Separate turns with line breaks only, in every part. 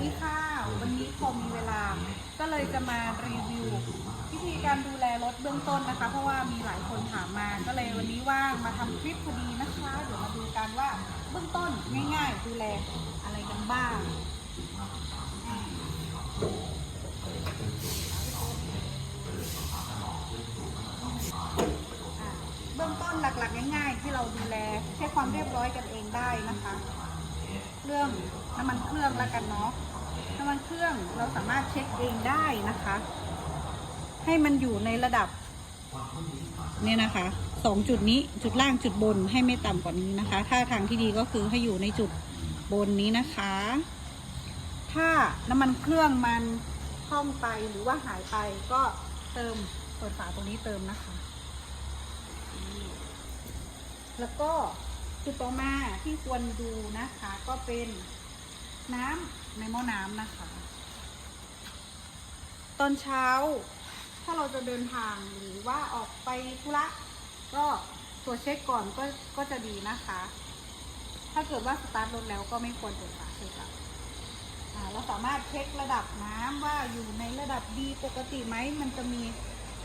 ดีค่ะ วันนี้พอมีเวลา ก็เลยจะมารีวิววิธีการดูแลรถเบื้องต้นนะคะ เพราะว่ามีหลายคนถามมา ก็เลยวันนี้ว่างมาทำคลิปพอดีนะคะ เดี๋ยวมาดูกันว่าเบื้องต้นง่ายๆ ดูแลอะไรกันบ้างเบื้องต้นหลักๆง่าย ๆ ที่เราดูแลแค่ความเรียบร้อยกันเองได้นะคะ รื่องน้ำมันเครื่องแล้วกันเนาะน้ำมันเครื่องเราสามารถเช็คเองได้นะคะ ให้มันอยู่ในระดับเนี่ยนะคะสองจุดนี้จุดล่างจุดบนให้ไม่ต่ำกว่านี้นะคะ ถ้าทางที่ดีก็คือให้อยู่ในจุดบนนี้นะคะ ถ้าน้ำมันเครื่องมันท่องไปหรือว่าหายไปก็เติมเปิดฝาตรงนี้เติมนะคะ แล้วก็ จุดต่อมาที่ควรดูนะคะ ก็เป็นน้ำในหม้อน้ำนะคะ ตอนเช้าถ้าเราจะเดินทางหรือว่าออกไปธุระก็ตรวจเช็คก่อนก็ก็จะดีนะคะ ถ้าเกิดว่าสตาร์ทรถแล้วก็ไม่ควรเปิดฝาเช็คอะอ่าเราสามารถเช็คระดับน้ำว่าอยู่ในระดับดีปกติไหมมันจะมี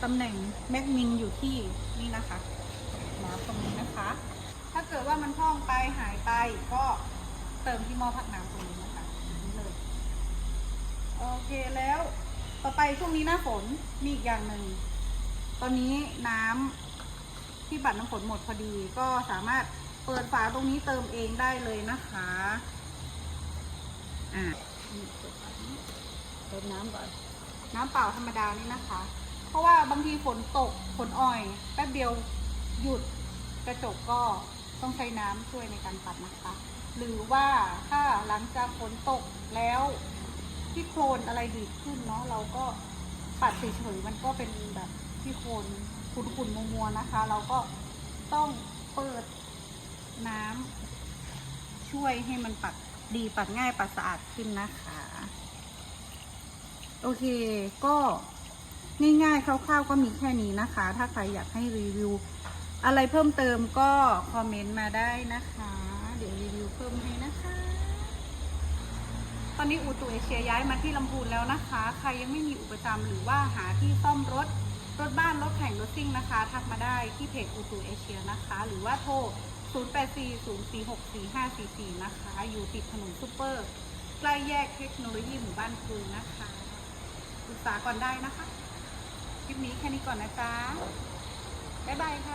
ตำแหน่งแมกมินอยู่ที่นี่นะคะน้ำตรงนี้นะคะ ถ้า เกิดว่ามันท่องไปหายไปก็เติมที่หม้อพักน้ำตรงนี้นะคะนี่เลยโอเคแล้วต่อไปช่วงนี้หน้าฝนมีอีกอย่างหนึ่งตอนนี้น้ำที่บัตรน้ำฝนหมดพอดี ก็สามารถเปิดฝาตรงนี้เติมเองได้เลยนะคะอ่านี่เปิดฝานี้เติมน้ำก่อน น้ำเปล่าธรรมดานี่นะคะ เพราะว่าบางทีฝนตกฝนอ่อย แป๊บเดียวหยุดกระจกก็ ต้องใช้น้ำช่วยในการปัดนะคะ หรือว่าถ้าหลังจากฝนตกแล้วที่โคลนอะไรดีดขึ้นเนาะเราก็ปัดเฉยๆมันก็เป็นแบบที่โคลนขุ่นๆมัวๆนะคะ เราก็ต้องเปิดน้ำช่วยให้มันปัดดีปัดง่ายปัดสะอาดขึ้นนะคะ โอเคก็ง่ายๆคร่าวๆก็มีแค่นี้นะคะ ถ้าใครอยากให้รีวิว อะไรเพิ่มเติมก็คอมเมนต์มาได้นะคะ เดี๋ยวรีวิวเพิ่มให้นะคะ ตอนนี้อูตูเอเชียย้ายมาที่ลำพูนแล้วนะคะ ใครยังไม่มีอุปจำหรือว่าหาที่ซ่อมรถรถบ้านรถแข่งรถซิ่งนะคะ ทักมาได้ที่เพจอูตูเอเชียนะคะ หรือว่าโทร 0840464544 นะคะ อยู่ติดถนนซูเปอร์ใกล้แยกเทคโนโลยีหมู่บ้านคุยนะคะปรึกษาก่อนได้นะคะ คลิปนี้แค่นี้ก่อนนะจ๊ะ บ๊ายบายค่ะ